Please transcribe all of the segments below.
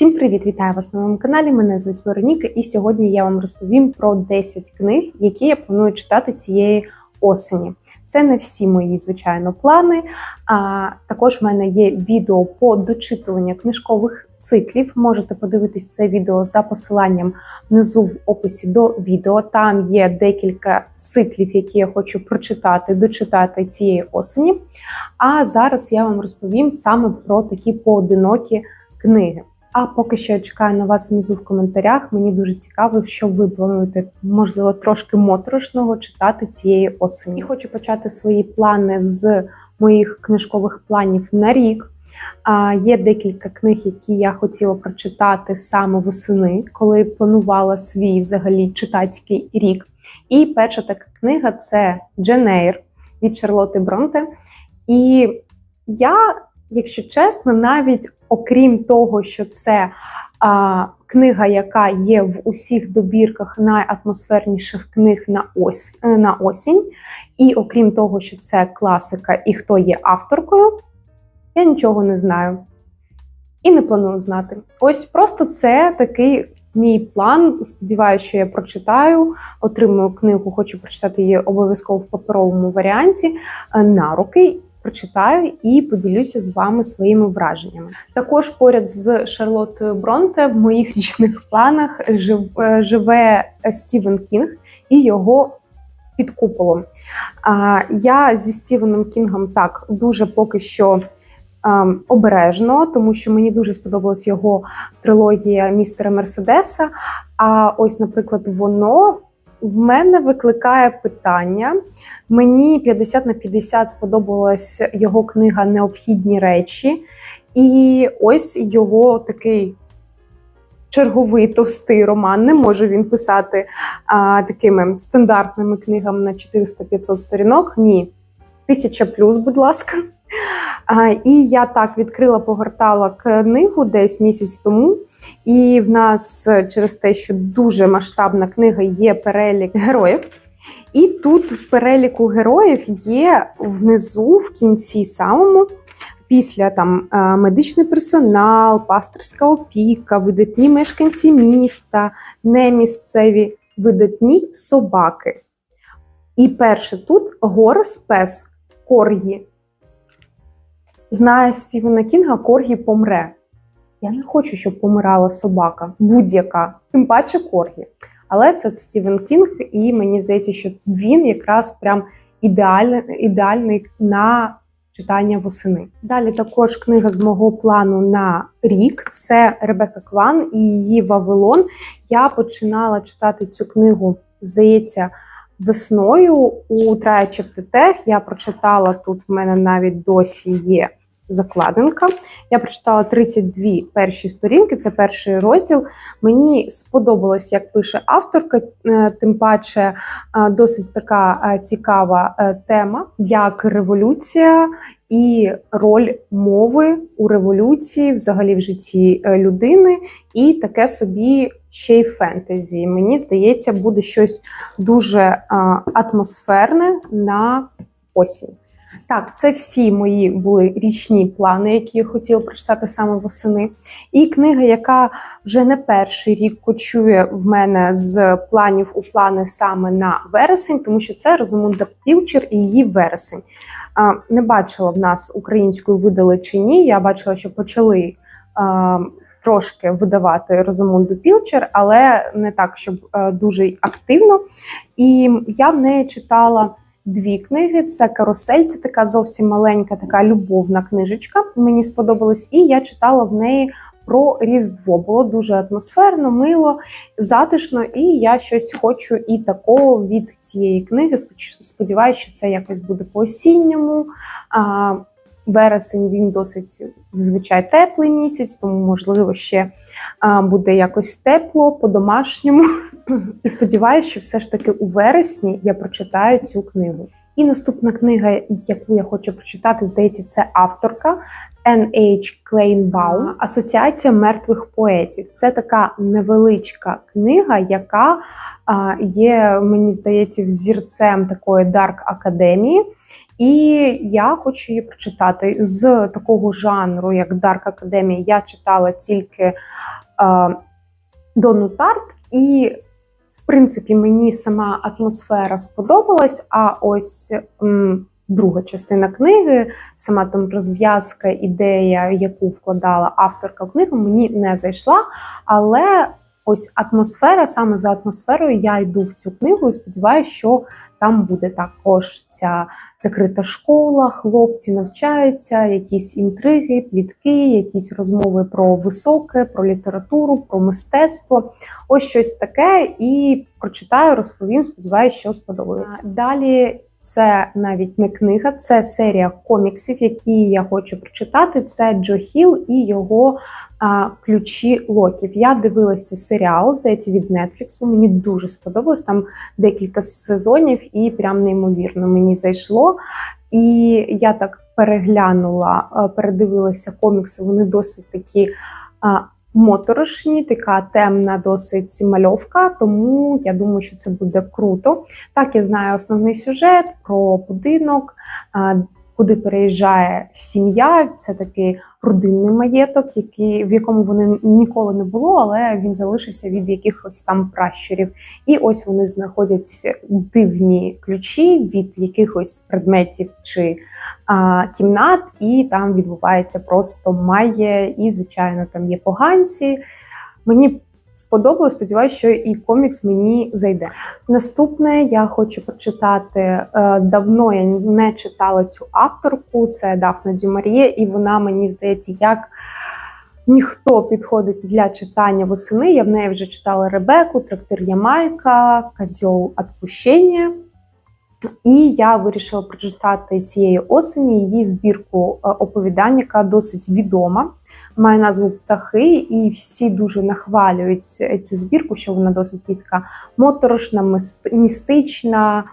Всім привіт! Вітаю вас на моєму каналі. Мене звуть Вероніка, і сьогодні я вам розповім про 10 книг, які я планую читати цієї осені. Це не всі мої, звичайно, плани. А також в мене є відео по дочитуванню книжкових циклів. Можете подивитись це відео за посиланням внизу в описі до відео. Там є декілька циклів, які я хочу прочитати, дочитати цієї осені. А зараз я вам розповім саме про такі поодинокі книги. А поки що я чекаю на вас внизу в коментарях. Мені дуже цікаво, що ви плануєте, можливо, трошки моторошного читати цієї осені. Хочу почати свої плани з моїх книжкових планів на рік. А, Є декілька книг, які я хотіла прочитати саме восени, коли планувала свій взагалі читацький рік. І перша така книга це Дженейр від Шарлоти Бронте. І я, якщо чесно, навіть окрім того, що це а, книга, яка є в усіх добірках найатмосферніших книг на ось е, на осінь, і окрім того, що це класика і хто є авторкою, я нічого не знаю. І не планую знати. Ось просто це такий мій план. Сподіваюся, що я прочитаю, отримую книгу, хочу прочитати її обов'язково в паперовому варіанті е, на руки прочитаю і поділюся з вами своїми враженнями. Також поряд з Шарлоттою Бронте в моїх річних планах е, живе Стівен Кінг і його. Під куполом. Я зі Стівеном Кінгом так дуже поки що ем, обережно, тому що мені дуже сподобалась його трилогія містера Мерседеса. А ось, наприклад, воно в мене викликає питання. Мені 50 на 50 сподобалась його книга Необхідні речі, і ось його такий черговий товстий роман. Не може він писати а, такими стандартними книгами на 400-500 сторінок. Ні. Тисяча плюс, будь ласка. І я так відкрила, погортала книгу десь місяць тому. І в нас через те, що дуже масштабна книга, є перелік героїв. І тут в переліку героїв є внизу, в кінці самому, після там медичний персонал, пасторська опіка, видатні мешканці міста, немісцеві, видатні собаки. І перше тут Горс Пес Коргі. Знає Стівена Кінга, Коргі помре. Я не хочу, щоб помирала собака, будь-яка, тим паче коргі. Але це Стівен Кінг, і мені здається, що він якраз прям ідеальний, ідеальний на читання восени. Далі також книга з мого плану на рік це Ребека Кван і її Вавилон. Я починала читати цю книгу, здається, весною у Трая Чептетех. Я прочитала тут. В мене навіть досі є закладинка. Я прочитала 32 перші сторінки, це перший розділ. Мені сподобалось, як пише авторка, е, тим паче е, досить така е, цікава тема, як революція і роль мови у революції, взагалі в житті людини, і таке собі. Ще й фентезі. Мені здається, буде щось дуже атмосферне на осінь. Так, це всі мої були річні плани, які я хотіла прочитати саме восени. І книга, яка вже не перший рік кочує в мене з планів у плани саме на вересень, тому що це Розумунда Пілчер і її вересень. Не бачила в нас українською видали чи ні. Я бачила, що почали. Трошки видавати Розумунду Пілчер, але не так, щоб дуже активно. І я в неї читала дві книги. Це карусель, це така зовсім маленька, така любовна книжечка. Мені сподобалось, і я читала в неї. Про Різдво було дуже атмосферно, мило, затишно, і я щось хочу і такого від цієї книги. Сподіваюся, що це якось буде по осінньому. Вересень він досить зазвичай теплий місяць, тому, можливо, ще буде якось тепло по-домашньому. І сподіваюся, що все ж таки у вересні я прочитаю цю книгу. І наступна книга, яку я хочу прочитати, здається, це авторка N.H. Клейнбаум Асоціація мертвих поетів. Це така невеличка книга, яка є, мені здається, взірцем такої дарк академії. І я хочу її прочитати з такого жанру, як Dark Academia. Я читала тільки е, Дону Тарт, і, в принципі, мені сама атмосфера сподобалась. А ось друга частина книги, сама там розв'язка, ідея, яку вкладала авторка в книгу, мені не зайшла. Але ось атмосфера, саме за атмосферою я йду в цю книгу і сподіваюся, що там буде також ця закрита школа, хлопці навчаються, якісь інтриги, плітки, якісь розмови про високе, про літературу, про мистецтво. Ось щось таке. І прочитаю, розповім. Сподіваюся, що сподобається. Далі. Це навіть не книга, це серія коміксів, які я хочу прочитати. Це Джо Хіл і його ключі локів. Я дивилася серіал, здається, від Нетфліксу. Мені дуже сподобалось. Там декілька сезонів, і прям неймовірно мені зайшло. І я так переглянула, передивилася комікси. Вони досить такі. Моторошні, така темна, досить мальовка, тому я думаю, що це буде круто. Так, я знаю основний сюжет про будинок, куди переїжджає сім'я. Це такий родинний маєток, який в якому вони ніколи не було, але він залишився від якихось там пращурів. І ось вони знаходять дивні ключі від якихось предметів чи а, кімнат, і там відбувається просто магія, і звичайно там є поганці. Мені сподобалось. Сподіваюся, що і комікс мені зайде. Наступне я хочу прочитати е, давно. Я не читала цю авторку. Це Дафна Дюмарія, і вона мені здається, як. Ніхто підходить для читання восени. Я в неї вже читала Ребеку, Трактир Ямайка, Козьол Отпущення. І я вирішила прочитати цієї осені її збірку е, оповідань, яка досить відома має назву Птахи, і всі дуже нахвалюють цю збірку, що вона досить така моторошна, містична,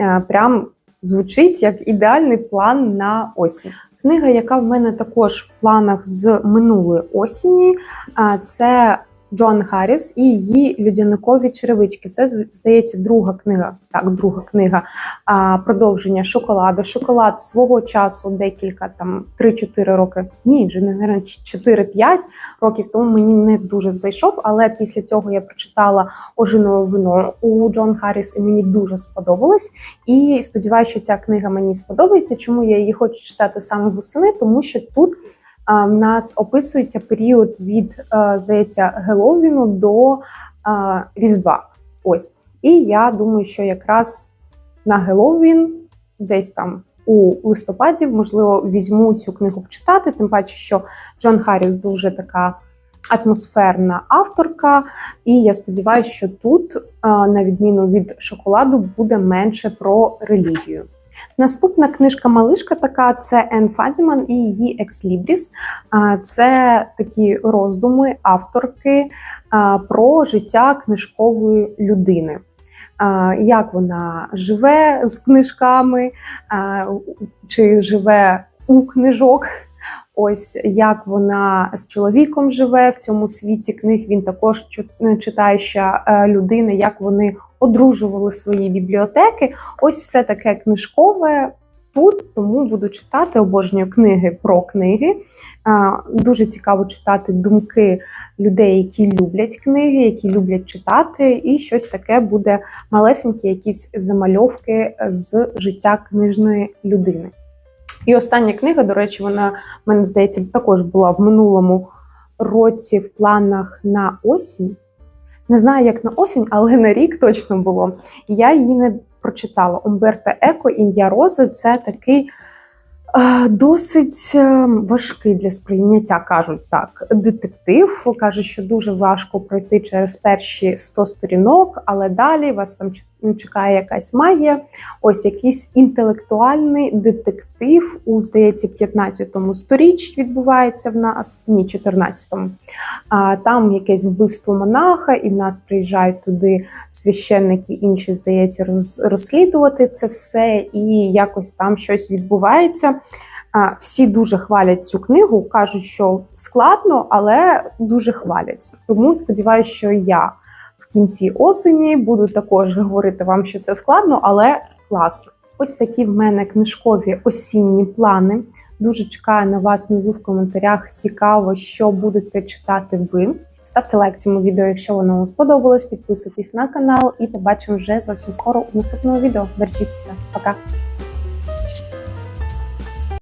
е, прям звучить як ідеальний план на осінь. Книга, яка в мене також в планах з минулої осені, це Джон Гарріс і її людяникові черевички. Це здається друга книга. Так, друга книга а, продовження шоколаду. Шоколад свого часу декілька там 3-4 роки. Ні, вже не 4-5 років тому мені не дуже зайшов. Але після цього я прочитала ожинове вино у Джон Гарріс, і мені дуже сподобалось. І сподіваюся, що ця книга мені сподобається. Чому я її хочу читати саме восени? Тому що тут в нас описується період від, е, здається, Геловіну до Різдва. Ось. І я думаю, що якраз на Геловін, десь там у листопаді, можливо, візьму цю книгу почитати, тим паче, що Джон Харріс дуже така атмосферна авторка. І я сподіваюся, що тут, на відміну від шоколаду, буде менше про релігію. Наступна книжка Малишка така це Ен Фадіман і її Екслібріс. Це такі роздуми авторки про життя книжкової людини. Як вона живе з книжками, чи живе у книжок. Ось як вона з чоловіком живе в цьому світі книг. Він також читає ще людини, як вони одружували свої бібліотеки. Ось все таке книжкове. Тут тому буду читати обожнюю книги про книги. Дуже цікаво читати думки людей, які люблять книги, які люблять читати, і щось таке буде малесенькі, якісь замальовки з життя книжної людини. І остання книга, до речі, вона мене здається також була в минулому році в планах на осінь. Не знаю, як на осінь, але на рік точно було. І Я її не прочитала. Умберта Еко, ім'я Рози це такий Досить е, важкий для сприйняття, кажуть так. Детектив кажуть, що дуже важко пройти через перші 100 сторінок, але далі вас там чекає якась магія. Ось якийсь інтелектуальний детектив у здається 15-му сторіччі відбувається в нас, ні, 14-му. А там якесь вбивство монаха, і в нас приїжджають туди священники, інші здається, розслідувати це все, і якось там щось відбувається. Всі дуже хвалять цю книгу, кажуть, що складно, але дуже хвалять. Тому сподіваюся, що я кінці осені буду також говорити вам, що це складно, але класно. Ось такі в мене книжкові осінні плани. Дуже чекаю на вас внизу в коментарях. Цікаво, що будете читати ви. Ставте лайк цьому відео, якщо воно вам сподобалось. Підписуйтесь на канал і побачимо вже зовсім скоро у наступному відео. Бережіть. Пока!